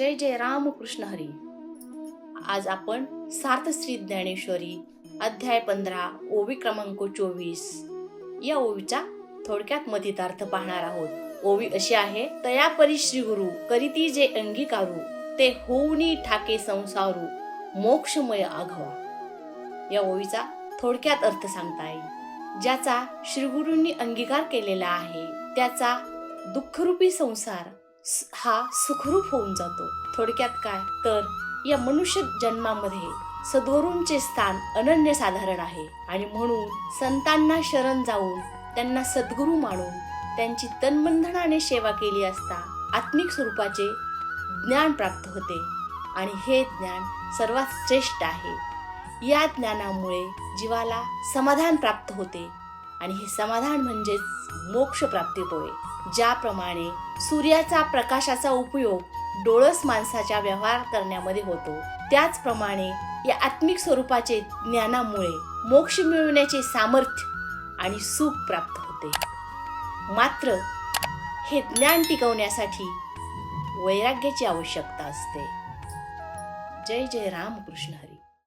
जय जय राम कृष्ण हरी. आज आपण सार्थ श्री ज्ञानेश्वरी अध्याय पंधरा ओवी क्रमांक चोवीस. या ओवीचा थोडक्यात मतितार्थ पाहणार आहोत. ओवी अशी आहे तया परी श्री गुरु करीती जे अंगीकारू ते होऊनी ठाके संसारू मोक्षमय आघवा. या ओवीचा थोडक्यात अर्थ सांगता येईल ज्याचा श्रीगुरूंनी अंगीकार केलेला आहे त्याचा दुःखरूपी संसार हा सुखरूप होऊन जातो. थोडक्यात काय? तर या मनुष्य जन्मामध्ये सद्गुरूंचे स्थान अनन्यसाधारण आहे आणि म्हणून संतांना शरण जाऊन त्यांना सद्गुरू मानून त्यांची तन्बंधनाने सेवा केली असता आत्मिक स्वरूपाचे ज्ञान प्राप्त होते. आणि हे ज्ञान सर्वात श्रेष्ठ आहे. या ज्ञानामुळे जीवाला समाधान प्राप्त होते. आणि हे समाधान म्हणजेच मोक्ष प्राप्ती होय. ज्याप्रमाणे सूर्याचा प्रकाशाचा उपयोग डोळस माणसाच्या व्यवहार करण्यामध्ये होतो. त्याचप्रमाणे या आत्मिक स्वरूपाचे ज्ञानामुळे मोक्ष मिळवण्याचे सामर्थ्य आणि सुख प्राप्त होते. मात्र हे ज्ञान टिकवण्यासाठी वैराग्याची आवश्यकता असते. जय जय राम कृष्ण हरी.